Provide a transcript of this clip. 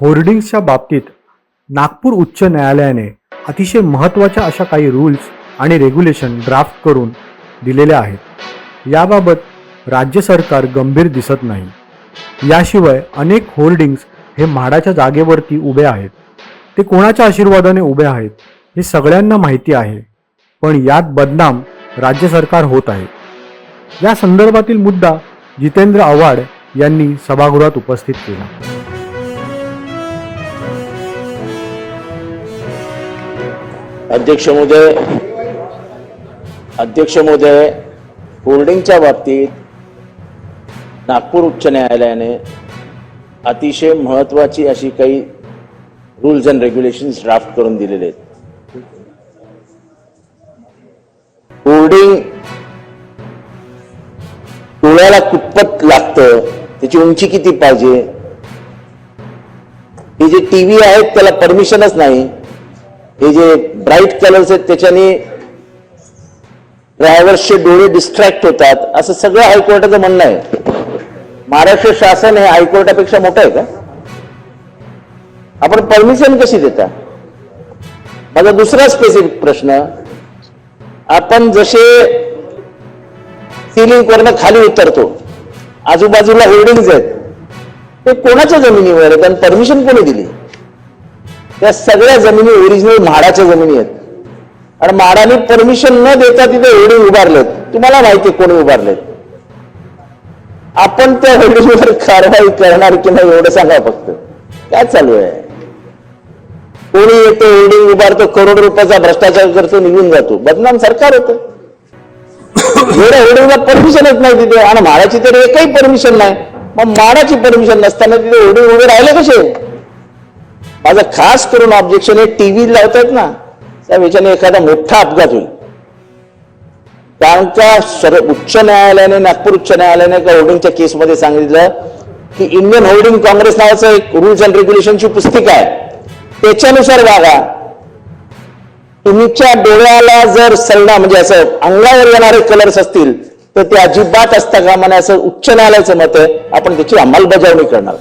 होर्डिंग्सच्या बाबतीत नागपूर उच्च न्यायालयाने अतिशय महत्त्वाच्या अशा काही रूल्स आणि रेग्युलेशन ड्राफ्ट करून दिलेल्या आहेत. याबाबत राज्य सरकार गंभीर दिसत नाही. याशिवाय अनेक होर्डिंग्स हे म्हाडाच्या जागेवरती उभे आहेत. ते कोणाच्या आशीर्वादाने उभे आहेत हे सगळ्यांना माहिती आहे. पण यात बदनाम राज्य सरकार होत आहे. या संदर्भातील मुद्दा जितेंद्र आव्हाड यांनी सभागृहात उपस्थित केला. अध्यक्ष महोदय अध्यक्ष महोदय होर्डिंगच्या बाबतीत नागपूर उच्च न्यायालयाने अतिशय महत्वाची अशी काही रूल्स अँड रेग्युलेशन्स ड्राफ्ट करून दिलेले आहेत. होर्डिंग डोळ्याला कितपत लागतं त्याची उंची किती पाहिजे? हे जे टीव्ही आहेत त्याला परमिशनच नाही. हे जे ब्राईट कलर्स आहेत त्याच्याने ड्रायव्हर्सचे डोळे डिस्ट्रॅक्ट होतात. असं सगळं हायकोर्टाचं म्हणणं आहे. महाराष्ट्र शासन हे हायकोर्टापेक्षा मोठं आहे का? आपण परमिशन कशी देता? माझा दुसरा स्पेसिफिक प्रश्न. आपण जसे सिलिंग वरनं खाली उतरतो आजूबाजूला होर्डिंग्स आहेत ते कोणाच्या जमिनीवर आहेत? आणि परमिशन कोणी दिली? त्या सगळ्या जमिनी ओरिजिनल म्हाडाच्या जमिनी आहेत. आणि म्हाडाने परमिशन न देता तिथे होर्डिंग उभारलेत. तुम्हाला माहिती कोणी उभारलेत? आपण त्या होर्डिंगवर कारवाई करणार की नाही एवढं सांगा फक्त. काय चालू आहे? कोणी येतो होर्डिंग उभारतो करोड रुपयाचा भ्रष्टाचार करतो निघून जातो. बदनाम सरकार होतं. एवढ्या होर्डिंगला परमिशनच नाही तिथे. आणि म्हाडाची तर एकही परमिशन नाही. मग म्हाडाची परमिशन नसताना तिथे होर्डिंग उभे राहिले कसे? माझं खास करून ऑब्जेक्शन हे टीव्ही लावतात ना त्या वेळेने एखादा मोठा अपघात होईल. कारण का सर्व उच्च न्यायालयाने नागपूर उच्च न्यायालयाने एका होर्डिंगच्या केसमध्ये सांगितलं की इंडियन होर्डिंग काँग्रेस नावाचं एक रुल्स अँड रेग्युलेशनची पुस्तिका आहे. त्याच्यानुसार वागा तुमच्या डोळ्याला जर सरणा म्हणजे असं अंगावर येणारे कलर्स असतील तर ते अजिबात असता कामा नये असं उच्च न्यायालयाचं मत आहे. आपण त्याची अंमलबजावणी करणार.